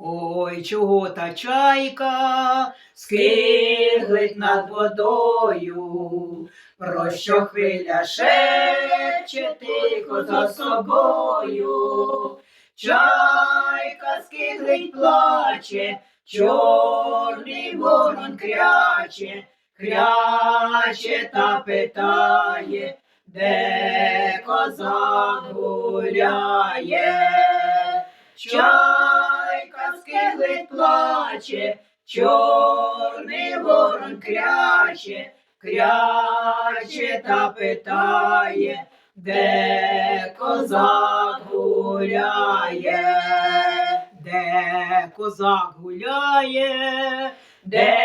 Ой, чого та чайка скиглить над водою, про що хвиля шепче тихо за собою. Чайка скиглить плаче, чорний ворон кряче, кряче та питає, де козак гуляє. Скиглить плаче, чорний ворон кряче, кряче та питає, де козак гуляє, де козак гуляє, де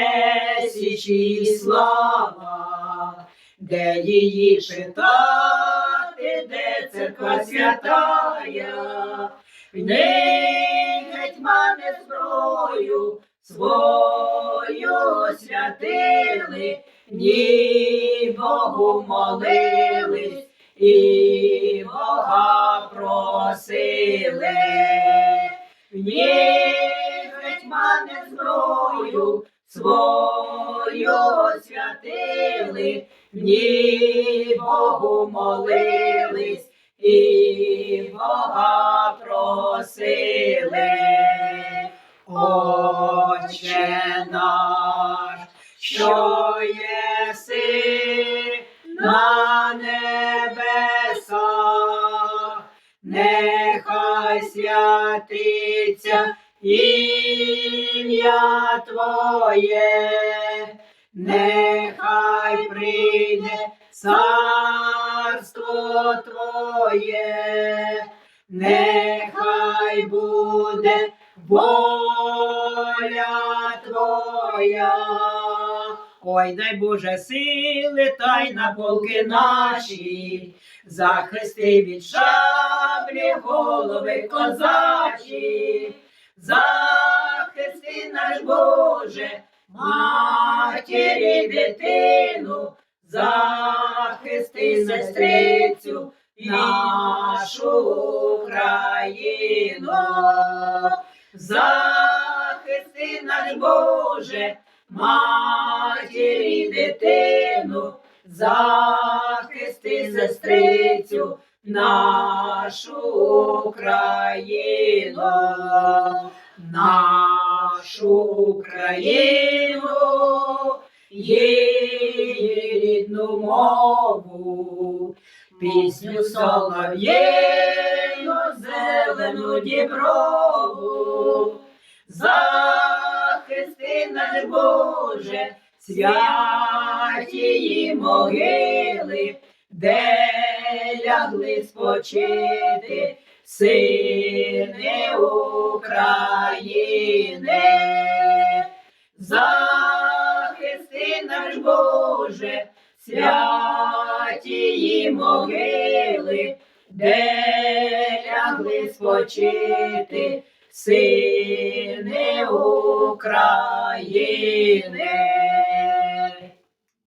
січі слава, де її читати, де церква святая. Гетьмани зброю свою святили, ні Богу молились, і Бога просили. Ні гетьмани зброю свою святили, ні Богу молились, і Бога просили. Отче наш, що єси на небесах, нехай святиться ім'я Твоє, нехай прийде царство Твоє, нехай буде воля Твоя. Ой, дай Боже сили, та й на полки наші, захисти від шаблі голови козачі, захисти наш Боже, матері дитину, захисти сестрицю Україну, захисти наш Боже, матері дитину, захисти сестрицю нашу Україну, нашу Україну, її рідну мову, пісню солов'єну, зелену діброву, захисти наш Боже, святії могили, де лягли спочити сини України. Захисти наш Боже, святії могили, де лягли спочити сини України.